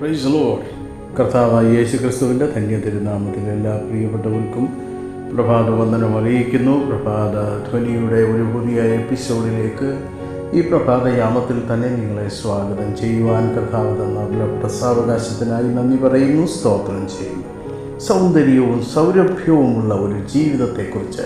Price load കർത്താവായ യേശു ക്രിസ്തുവിന്റെ ധന്യ തിരുനാമത്തിൽ എല്ലാ പ്രിയപ്പെട്ടവർക്കും പ്രഭാത വന്ദനം അറിയിക്കുന്നു. പ്രഭാത ധ്വനിയുടെ ഒരു പുതിയ എപ്പിസോഡിലേക്ക് ഈ പ്രഭാതയാമത്തിൽ തന്നെ നിങ്ങളെ സ്വാഗതം ചെയ്യുവാൻ കർത്താവ് തന്ന പ്രസാവകാശത്തിനായി നന്ദി പറയുന്നു. സ്തോത്രം ചെയ്യുന്നു. സൗന്ദര്യവും സൗരഭ്യവുമുള്ള ഒരു ജീവിതത്തെക്കുറിച്ച്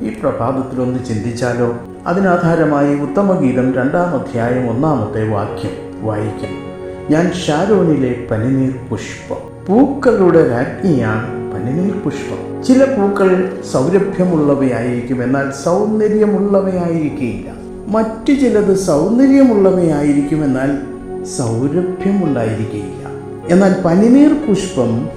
ഈ പ്രഭാതത്തിലൊന്ന് ചിന്തിച്ചാലോ? അതിനാധാരമായി ഉത്തമഗീതം രണ്ടാം അധ്യായം ഒന്നാമത്തെ വാക്യം വായിക്കും. ഞാൻ ഷാരോണിലെ പനിനീർ പുഷ്പം. പൂക്കളുടെ രാജ്ഞിയാണ് പനിനീർ പുഷ്പം. ചില പൂക്കൾ സൗരഭ്യമുള്ളവയായിരിക്കും എന്നാൽ സൗന്ദര്യമുള്ളവയായിരിക്കില്ല. മറ്റു ചിലത് സൗന്ദര്യമുള്ളവയായിരിക്കും എന്നാൽ സൗരഭ്യമുണ്ടായിരിക്കില്ല. എന്നാൽ പനിനീർ പുഷ്പം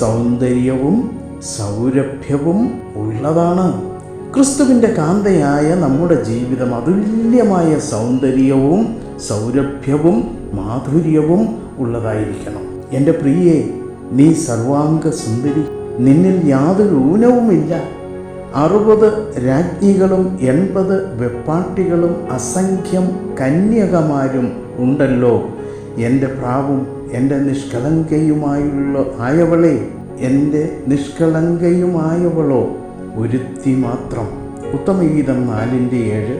സൗന്ദര്യവും സൗരഭ്യവും ഉള്ളതാണ്. ക്രിസ്തുവിന്റെ കാന്തയായ നമ്മുടെ ജീവിതം അതുല്യമായ സൗന്ദര്യവും സൗരഭ്യവും മാധുര്യവും ഉള്ളതായിരിക്കണം. എന്റെ പ്രിയെ നീ സർവാംഗ സുന്ദരി നിന്നിൽ യാതൊരു ഊനവുമില്ല. അറുപത് രാജ്ഞികളും എൺപത് വെപ്പാട്ടികളും അസംഖ്യം കന്യകമാരും ഉണ്ടല്ലോ. എന്റെ പ്രാവും എന്റെ നിഷ്കളങ്കയുമായുള്ള ആയവളെ എന്റെ നിഷ്കളങ്കയുമായവളോ ഒരുത്തി മാത്രം ഉത്തമഗീതം നാലിന്റെ ഏഴ്.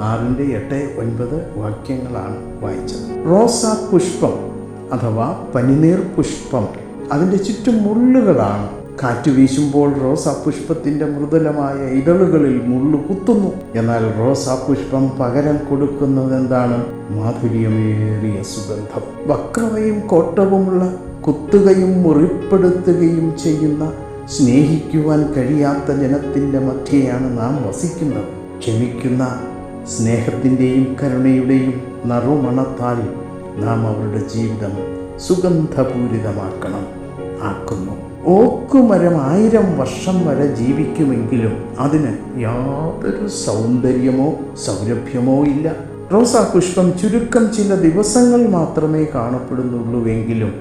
ആറിന്റെ എട്ട് ഒൻപത് വാക്യങ്ങളാണ് വായിച്ചത്. റോസാ പുഷ്പം അഥവാ പനിനീർ പുഷ്പം അതിന്റെ ചുറ്റും മുള്ളുകളാണ്. കാറ്റ് വീശുമ്പോൾ റോസാ പുഷ്പത്തിന്റെ മൃദുലമായ ഇതളുകളിൽ മുള്ളു കുത്തുന്നു. എന്നാൽ റോസാ പുഷ്പം പകരം കൊടുക്കുന്നത് എന്താണ്? മാധുര്യമേറിയ സുഗന്ധം. വക്രതയും കോട്ടവുമുള്ള കുത്തുകയും മുറിപ്പെടുത്തുകയും ചെയ്യുന്ന സ്നേഹിക്കുവാൻ കഴിയാത്ത ജനത്തിന്റെ മധ്യയാണ് നാം വസിക്കുന്നത്. ക്ഷമിക്കുന്ന സ്നേഹത്തിന്റെയും കരുണയുടെയും നറുമണത്താൽ നാം അവരുടെ ജീവിതം സുഗന്ധപൂരിതമാക്കണം. ആക്കുന്നു. ഓക്കുമരം ആയിരം വർഷം വരെ ജീവിക്കുമെങ്കിലും അതിന് യാതൊരു സൗന്ദര്യമോ സൗരഭ്യമോ ഇല്ല. റോസാ പുഷ്പം ചുരുക്കം ചില ദിവസങ്ങൾ മാത്രമേ കാണപ്പെടുന്നുള്ളൂവെങ്കിലും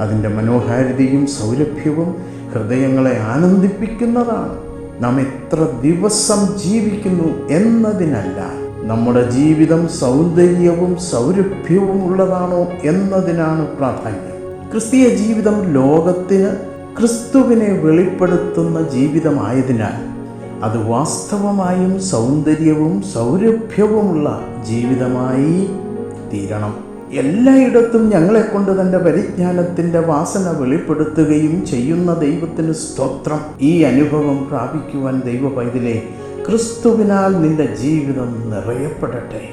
അതിന്റെ മനോഹാരിതയും സൗരഭ്യവും ഹൃദയങ്ങളെ ആനന്ദിപ്പിക്കുന്നതാണ്. നാം എത്ര ദിവസം ജീവിക്കുന്നു എന്നതിനല്ല. നമ്മുടെ ജീവിതം സൗന്ദര്യവും സൗരഭ്യവും ഉള്ളതാണോ എന്നതിനാണ് പ്രാധാന്യം. ക്രിസ്തീയ ജീവിതം ലോകത്തിന് ക്രിസ്തുവിനെ വെളിപ്പെടുത്തുന്ന ജീവിതമായതിനാൽ അത് വാസ്തവമായും സൗന്ദര്യവും സൗരഭ്യവുമുള്ള ജീവിതമായി തീരണം. എല്ലായിടത്തും ഞങ്ങളെക്കൊണ്ട് തന്റെ പരിജ്ഞാനത്തിന്റെ വാസന വെളിപ്പെടുത്തുകയും ചെയ്യുന്ന ദൈവത്തിന് സ്തോത്രം. ഈ അനുഭവം പ്രാപിക്കുവാൻ ദൈവ പൈതലെ ക്രിസ്തുവിനാൽ നിന്റെ ജീവിതം നിറയപ്പെടട്ടെ.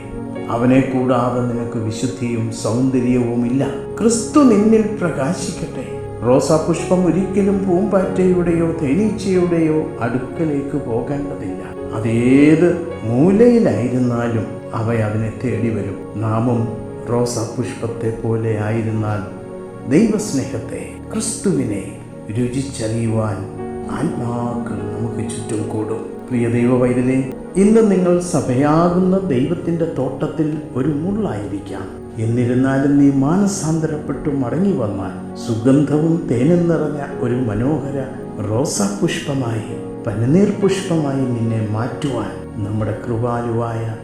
അവനെ കൂടാതെ നിനക്ക് വിശുദ്ധിയും സൗന്ദര്യവുമില്ല. ക്രിസ്തു നിന്നിൽ പ്രകാശിക്കട്ടെ. റോസാപുഷ്പം ഒരിക്കലും പൂമ്പാറ്റയുടെയോ തേനീച്ചയുടെയോ അടുക്കലേക്ക് പോകേണ്ടതില്ല. അതേത് മൂലയിലായിരുന്നാലും അവ അതിനെ തേടി വരും. നാമും റോസാപുഷ്പത്തെ പോലെ ആയിരുന്നാൽ ദൈവസ്നേഹത്തെ ക്രിസ്തുവിനെ രുചിച്ചറിയുവാൻ ആത്മാക്കൾ നമുക്ക് ചുറ്റും കൂടും. പ്രിയ ദൈവവൈതലെ ഇന്ന് നിങ്ങൾ സഭയാകുന്ന ദൈവത്തിന്റെ തോട്ടത്തിൽ ഒരു മുള്ളായിരിക്കാം. എന്നിരുന്നാലും നീ മാനസാന്തരപ്പെട്ടു മടങ്ങി വന്നാൽ സുഗന്ധവും തേനും നിറഞ്ഞ ഒരു മനോഹര റോസാപുഷ്പമായി പനിനീർ പുഷ്പമായി നിന്നെ മാറ്റുവാൻ നമ്മുടെ കൃപാലുവായ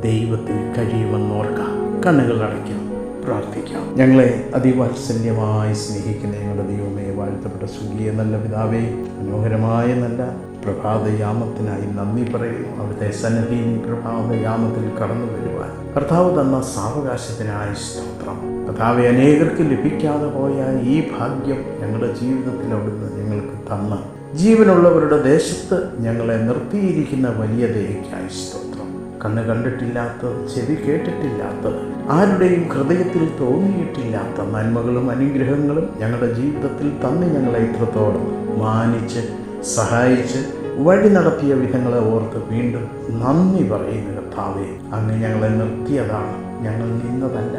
ദൈവത്തിന് കഴിയുമെന്നോർക്കാം കണ്ണുകൾ അടയ്ക്കാം. പ്രാർത്ഥിക്കാം. ഞങ്ങളെ അതിവാത്സല്യമായി സ്നേഹിക്കുന്ന ഞങ്ങളുടെ ദൈവമേ വാഴ്ത്തപ്പെട്ട സുഖിയ നല്ല പിതാവേ മനോഹരമായ നല്ല പ്രഭാതയാമത്തിനായി നന്ദി പറയുന്നു. അവിടുത്തെ സന്നദ്ധിയിൽ പ്രഭാതയാമത്തിൽ കടന്നു വരുവാൻ കർത്താവ് തന്ന സാവകാശത്തിനായി സ്തോത്രം. കർത്താവെ അനേകർക്ക് ലഭിക്കാതെ പോയ ഈ ഭാഗ്യം ഞങ്ങളുടെ ജീവിതത്തിൽ അവിടുന്ന് ഞങ്ങൾക്ക് തന്ന ജീവനുള്ളവരുടെ ദേശത്ത് ഞങ്ങളെ നിർത്തിയിരിക്കുന്ന വലിയ ദയക്കായി സ്തോത്രം. കണ്ണ് കണ്ടിട്ടില്ലാത്ത ചെവി കേട്ടിട്ടില്ലാത്ത ആരുടെയും ഹൃദയത്തിൽ തോന്നിയിട്ടില്ലാത്ത നന്മകളും അനുഗ്രഹങ്ങളും ഞങ്ങളുടെ ജീവിതത്തിൽ തന്ന് ഞങ്ങളെ ഇത്രത്തോളം മാനിച്ച് സഹായിച്ച് വഴി നടത്തിയ വിധങ്ങളെ ഓർത്ത് വീണ്ടും നന്ദി പറയുന്ന കർത്താവെ. അങ്ങ് ഞങ്ങളെ നിർത്തിയതാണ്. ഞങ്ങൾ നിന്നതല്ല.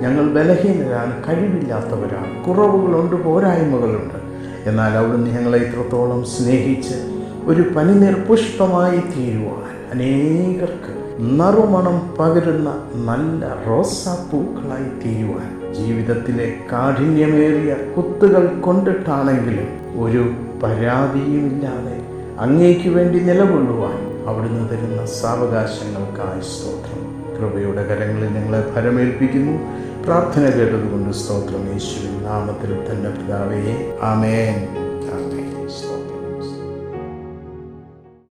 ഞങ്ങൾ ബലഹീനരാണ് കഴിവില്ലാത്തവരാണ്. കുറവുകളുണ്ട് പോരായ്മകളുണ്ട്. എന്നാൽ അവിടുന്ന് ഞങ്ങളെ ഇത്രത്തോളം സ്നേഹിച്ച് ഒരു പനിനീർ പുഷ്പമായി തീരുവാൻ അനേകർക്ക് നറുമണം പകരുന്ന നല്ല റോസാപ്പൂക്കളായി തീരുവാൻ ജീവിതത്തിലെ കാഠിന്യമേറിയ കുത്തുകൾ കൊണ്ടിട്ടാണെങ്കിലും ഒരു പരാതിയുമില്ലാതെ അങ്ങേക്ക് വേണ്ടി നിലകൊള്ളുവാൻ അവിടുന്ന് തരുന്ന സാവകാശങ്ങൾക്കായി സ്തോത്രം. കൃപയുടെ കരങ്ങളിൽ ഞങ്ങളെ ഫലമേൽപ്പിക്കുന്നു പ്രാർത്ഥന കേട്ടതുകൊണ്ട് സ്തോത്രം. യേശുവിൻ നാമത്തിൽ തന്നെ പിതാവേ. ആമേൻ.